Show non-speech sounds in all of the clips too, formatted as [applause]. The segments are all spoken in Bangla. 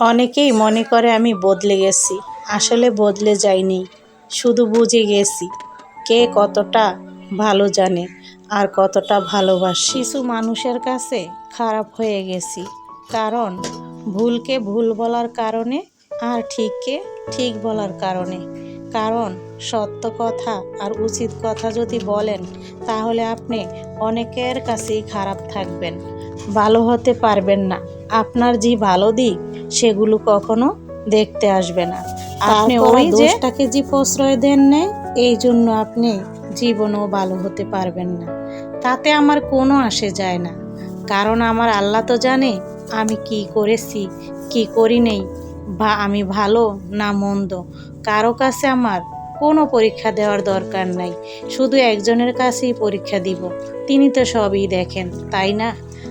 অনেকেই মনে করে আমি বদলে গেছি। আসলে বদলে যাইনি, শুধু বুঝে গেছি কে কতটা ভালো জানে আর কতটা ভালোবাসে। কিছু মানুষের কাছে খারাপ হয়ে গেছি, কারণ ভুলকে ভুল বলার কারণে আর ঠিককে ঠিক বলার কারণে। কারণ সত্য কথা আর উচিত কথা যদি বলেন, তাহলে আপনি অনেকের কাছেই খারাপ থাকবেন। ভালো হতে পারবেন না। আপনার যে ভালো দিক সেগুলো কখনো দেখতে আসবে না। আপনি ওই দোষটাকে যে প্রশ্রয় দেন না এই জন্য আপনি জীবনও ভালো হতে পারবেন না। তাতে আমার কোনো আসে যায় না। কারণ আমার আল্লাহ তো জানে আমি কি করেছি কি করি নেই বা আমি ভালো না মন্দ। কারও কাছে আমার কোনো পরীক্ষা দেওয়ার দরকার নাই। শুধু একজনের কাছেই পরীক্ষা দিব। তিনি তো সবই দেখেন তাই না?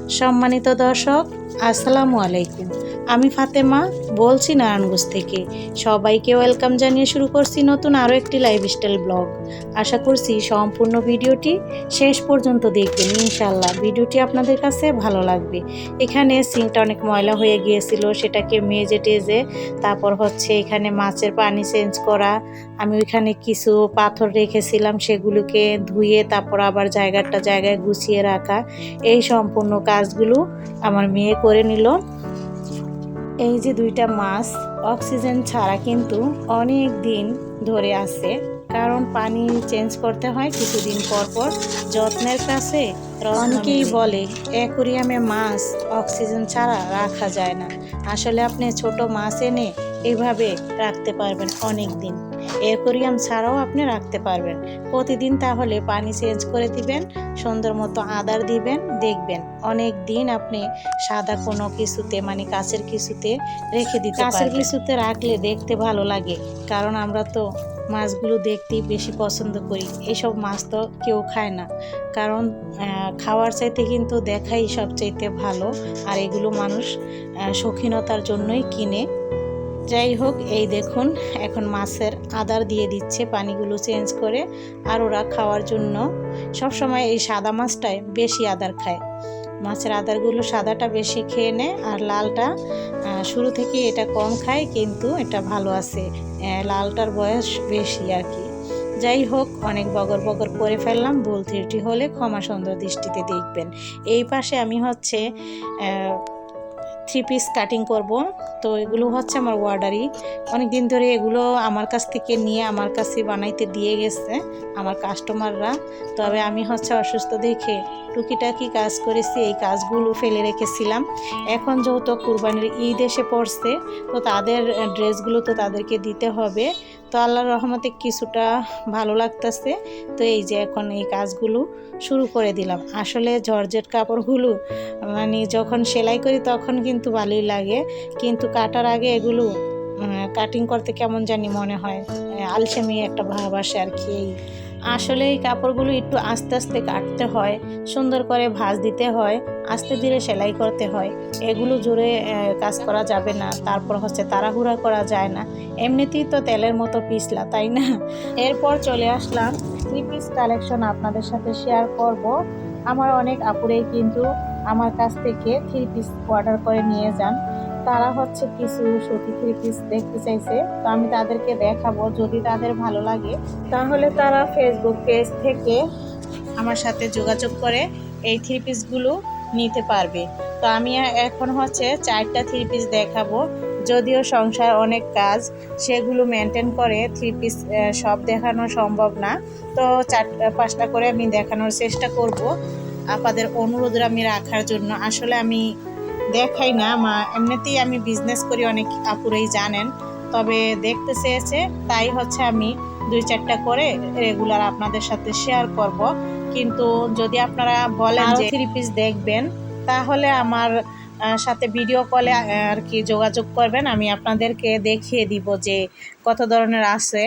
সম্মানিত দর্শক, আসসালামু আলাইকুম। আমি ফাতেমা, বলছি নারায়ণগঞ্জ থেকে। সবাইকে ওয়েলকাম জানিয়ে শুরু করছি নতুন আরও একটি লাইফস্টাইল ব্লগ। আশা করছি সম্পূর্ণ ভিডিওটি শেষ পর্যন্ত দেখবেন ইনশাল্লাহ ভিডিওটি আপনাদের কাছে ভালো লাগবে। এখানে সিঙ্কটা অনেক ময়লা হয়ে গিয়েছিল, সেটাকে মেজে টেজে তারপর হচ্ছে এখানে মাছের পানি চেঞ্জ করা। আমি ওইখানে কিছু পাথর রেখেছিলাম, সেগুলোকে ধুয়ে তারপর আবার জায়গাটা জায়গায় গুছিয়ে রাখা। এই সম্পূর্ণ কাজগুলো আমার মেয়ে করে নিল। এই যে দুইটা মাছ, অক্সিজেন ছাড়া কিন্তু অনেক দিন ধরে আছে। কারণ পানি চেঞ্জ করতে হয় কিছুদিন পর পর যত্নের কাছে। অনেকেই বলে, অ্যাকুরিয়ামে মাছ অক্সিজেন ছাড়া রাখা যায় না। আসলে আপনি ছোট মাছ এনে এভাবে রাখতে পারবেন অনেক দিন। অ্যাকুরিয়াম ছাড়াও আপনি রাখতে পারবেন। প্রতিদিন তাহলে পানি চেঞ্জ করে দিবেন সুন্দর মতো আদার দিবেন দেখবেন। অনেক দিন আপনি সাদা কোনো কিছুতে মানে কাছের কিছুতে রেখে দিতে কাছের কিছুতে রাখলে দেখতে ভালো লাগে কারণ আমরা তো মাছগুলো দেখতেই বেশি পছন্দ করি। এইসব মাছ তো কেউ খায় না। কারণ খাওয়ার চাইতে কিন্তু দেখাই সবচাইতে ভালো আর এগুলো মানুষ শৌখিনতার জন্যই কিনে। যাই হোক, এই দেখুন, এখন মাছের আদার দিয়ে দিচ্ছে, পানিগুলো চেঞ্জ করে, আর ওরা খাওয়ার জন্য সব সময় এই সাদা মাছটায় বেশি আদার খায়। মাছের আদারগুলো সাদাটা বেশি খেয়ে নেয় আর লালটা শুরু থেকে এটা কম খায়, কিন্তু এটা ভালো আছে। লালটার বয়স বেশি আর কি। যাই হোক, অনেক বগর বগর করে ফেললাম, ভুল ত্রুটি হলে ক্ষমা সুন্দর দৃষ্টিতে দেখবেন। এই পাশে আমি হচ্ছে থ্রি পিস কাটিং করব। তো এগুলো হচ্ছে আমার ওয়ার্ডারি অনেক দিন ধরে এগুলো আমার কাছ থেকে নিয়ে আমার কাছে বানাইতে দিয়ে গেছে আমার কাস্টমাররা তবে আমি হচ্ছে অসুস্থ দেখে টুকিটাকি কাজ করেছি, এই কাজগুলো ফেলে রেখেছিলাম। এখন যেহেতু কুরবানির ঈদ এসে পড়ছে, তো তাদের ড্রেসগুলো তো তাদেরকে দিতে হবে। তো আল্লাহর রহমতে কিছুটা ভালো লাগতেছে। তো এই যে এখন এই কাজগুলো শুরু করে দিলাম। আসলে জর্জেট কাপড়গুলো মানে যখন সেলাই করি তখন কিন্তু ভালোই লাগে। কিন্তু কাটার আগে এগুলো কাটিং করতে কেমন জানি মনে হয় আলসেমি একটা ভাব আসে আর কি এই আসলে এই কাপড়গুলো একটু আস্তে আস্তে কাটতে হয় সুন্দর করে ভাঁজ দিতে হয় আস্তে ধীরে সেলাই করতে হয়। এগুলো আহ, কাজ করা যাবে না তারপর হচ্ছে তাড়াহুড়া করা যায় না। এমনিতেই তো তেলের মতো পিছলা তাই না? এরপর চলে আসলাম থ্রি পিস কালেকশন আপনাদের সাথে শেয়ার করব। আমার অনেক আপুরেই কিন্তু আমার কাছ থেকে থ্রি পিস অর্ডার করে নিয়ে যান। তারা হচ্ছে কিছু সুতি থ্রি পিস দেখতে চাইছে, তো আমি তাদেরকে দেখাবো। যদি তাদের ভালো লাগে, তাহলে তারা ফেসবুক পেজ থেকে আমার সাথে যোগাযোগ করে এই থ্রি পিসগুলো নিতে পারবে। তো আমি এখন হচ্ছে চারটা থ্রি পিস দেখাবো। যদিও সংসার অনেক কাজ, সেগুলো মেনটেন করে থ্রি পিস সব দেখানো সম্ভব না। তো চারটা পাঁচটা করে আমি দেখানোর চেষ্টা করব। আপনাদের অনুরোধ আমি রাখার জন্য। আসলে আমি দেখাই না মা এমনিতেই আমি বিজনেস করি অনেক আপুরেই জানেন। তবে দেখতে চেয়েছে তাই হচ্ছে আমি দুই চারটা করে রেগুলার আপনাদের সাথে শেয়ার করব। কিন্তু যদি আপনারা বলেন যে থ্রি পিস দেখবেন। তাহলে আমার সাথে ভিডিও কলে আর কি যোগাযোগ করবেন আমি আপনাদেরকে দেখিয়ে দিব যে কত ধরনের আছে।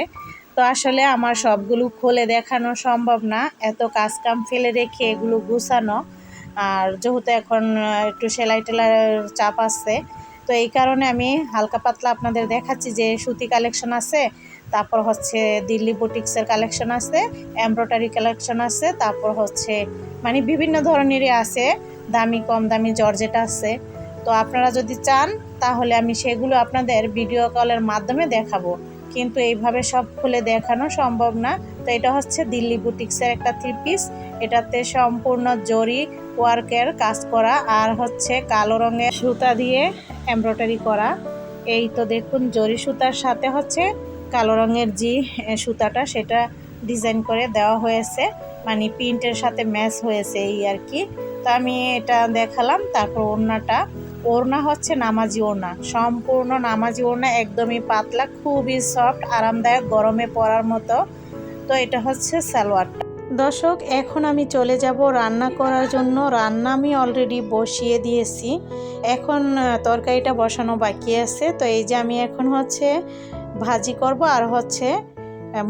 তো আসলে আমার সবগুলো খুলে দেখানো সম্ভব না এত কাজ কাম ফেলে রেখে এগুলো গুছানো। আর যেহেতু এখন একটু সেলাই টেলাইয়ের চাপ আছে, তো এই কারণে আমি হালকা পাতলা আপনাদের দেখাচ্ছি যে সুতি কালেকশন আছে, তারপর হচ্ছে দিল্লি বুটিক্সের কালেকশন আছে, এমব্রয়ডারি কালেকশন আছে, তারপর হচ্ছে মানে বিভিন্ন ধরনেরই আছে, দামি, কম দামি জর্জেট আছে। তো আপনারা যদি চান, তাহলে আমি সেগুলো আপনাদের ভিডিও কলের মাধ্যমে দেখাবো। কিন্তু এইভাবে সব খুলে দেখানো সম্ভব না। তো এটা হচ্ছে দিল্লি বুটিক্সের একটা থ্রি পিস। এটাতে সম্পূর্ণ জরি ওয়ার্কের কাজ করা আর হচ্ছে কালো রঙের সুতা দিয়ে এমব্রয়ডারি করা। এই তো দেখুন, জরি সুতার সাথে হচ্ছে কালো রঙের যে সুতাটা সেটা ডিজাইন করে দেওয়া হয়েছে। মানে প্রিন্টের সাথে ম্যাচ হয়েছে এই আর কি। তো আমি এটা দেখালাম, তারপর ওড়নাটা। ওড়না হচ্ছে নামাজি ওড়না। সম্পূর্ণ নামাজি ওড়না, একদমই পাতলা, খুবই সফট, আরামদায়ক, গরমে পরার মতো। তো এটা হচ্ছে সালোয়ারটা। দর্শক, এখন আমি চলে যাব রান্না করার জন্য। রান্না আমি অলরেডি বসিয়ে দিয়েছি। এখন তরকারিটা বসানো বাকি আছে। তো এই যে আমি এখন হচ্ছে ভাজি করব আর হচ্ছে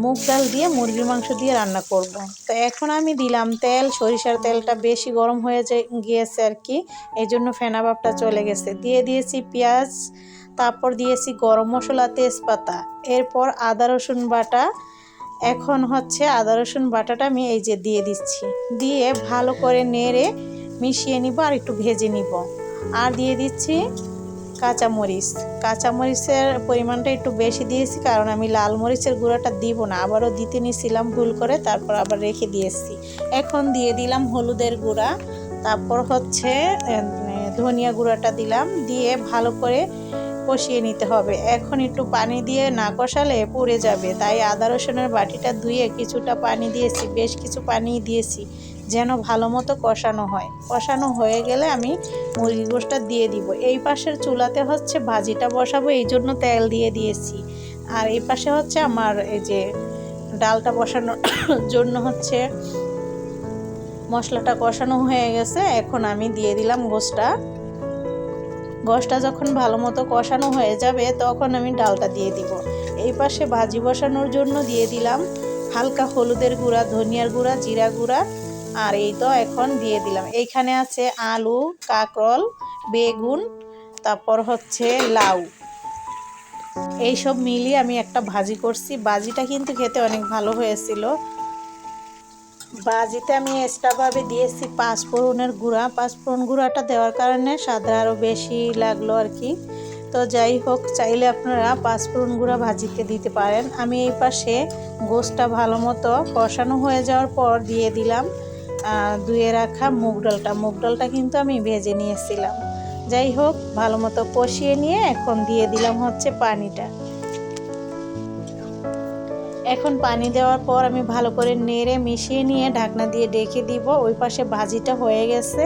মুগ ডাল দিয়ে মুরগির মাংস দিয়ে রান্না করব। তো এখন আমি দিলাম তেল, সরিষার তেলটা বেশি গরম হয়ে গিয়েছে আর কি। এই জন্য ফেনা ভাবটা চলে গেছে। দিয়ে দিয়েছি পেঁয়াজ, তারপর দিয়েছি গরম মশলা তেজপাতা। এরপর আদা, রসুন বাটা এখন হচ্ছে আদা, রসুন, বাটাটা আমি এই যে দিয়ে দিচ্ছি। দিয়ে ভালো করে নেড়ে মিশিয়ে নিব আর একটু ভেজে নিব। আর দিয়ে দিচ্ছি কাঁচামরিচ। কাঁচামরিচের পরিমাণটা একটু বেশি দিয়েছি কারণ আমি লাল মরিচের গুঁড়াটা দিব না। আবারও দিতে নিয়েছিলাম ভুল করে, তারপর আবার রেখে দিয়েছি। এখন দিয়ে দিলাম হলুদের গুঁড়া। তারপর হচ্ছে ধনিয়া গুঁড়াটা দিলাম। দিয়ে ভালো করে কষিয়ে নিতে হবে। এখন একটু পানি দিয়ে না কষালে পুড়ে যাবে। তাই আদা রসুনের বাটিটা ধুয়ে কিছুটা পানি দিয়েছি, বেশ কিছু পানি দিয়েছি, যেন ভালো মতো কষানো হয়। কষানো হয়ে গেলে আমি মুরগি গোষ্ঠটা দিয়ে দিব। এই পাশের চুলাতে হচ্ছে ভাজিটা বসাবো, এই জন্য তেল দিয়ে দিয়েছি। আর এই পাশে হচ্ছে আমার এই যে ডালটা বসানোর [coughs] জন্য হচ্ছে মশলাটা কষানো হয়ে গেছে। এখন আমি দিয়ে দিলাম গোষ্ঠটা গোষ্ঠটা যখন ভালো মতো কষানো হয়ে যাবে, তখন আমি ডালটা দিয়ে দিব। এই পাশে ভাজি বসানোর জন্য দিয়ে দিলাম হালকা হলুদের গুঁড়া, ধনিয়ার গুঁড়া, জিরা গুঁড়া, আর এই তো এখন দিয়ে দিলাম। এইখানে আছে আলু, কাঁকরোল, বেগুন, তারপর হচ্ছে লাউ। এইসব মিলিয়ে আমি একটা ভাজি করছি। ভাজিটা কিন্তু খেতে অনেক ভালো হয়েছিল। বাজিতে আমি এক্সট্রাভাবে দিয়েছি পাঁচফোড়নের গুঁড়া। পাঁচফোড়ন গুঁড়াটা দেওয়ার কারণে স্বাদটা আরও বেশি লাগল আর কি। তো যাই হোক, চাইলে আপনারা পাঁচফোড়ন গুঁড়া ভাজিতে দিতে পারেন। আমি এই পাশে গোসটা ভালো মতো কষানো হয়ে যাওয়ার পর দিয়ে দিলাম ধুয়ে রাখা মুগ ডালটা। মুগ ডালটা কিন্তু আমি ভেজে নিয়েছিলাম। যাই হোক, ভালো মতো কষিয়ে নিয়ে এখন দিয়ে দিলাম হচ্ছে পানিটা। এখন পানি দেওয়ার পর আমি ভালো করে নেড়ে মিশিয়ে নিয়ে ঢাকনা দিয়ে ডেকে দিব। ওই পাশে ভাজিটা হয়ে গেছে।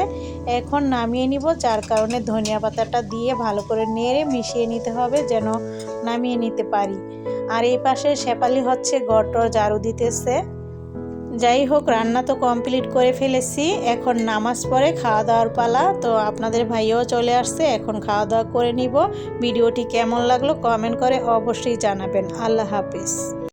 এখন নামিয়ে নিব। যার কারণে ধনিয়া পাতাটা দিয়ে ভালো করে নেড়ে মিশিয়ে নিতে হবে যেন নামিয়ে নিতে পারি। আর এই পাশে শেপালি হচ্ছে গটর ঝাড়ু দিতেছে। যাই হোক, রান্না তো কমপ্লিট করে ফেলেছি। এখন নামাজ পড়ে খাওয়া দাওয়ার পালা। তো আপনাদের ভাইও চলে আসছে। এখন খাওয়া দাওয়া করে নিব। ভিডিওটি কেমন লাগল কমেন্ট করে অবশ্যই জানাবেন। আল্লাহ হাফিজ।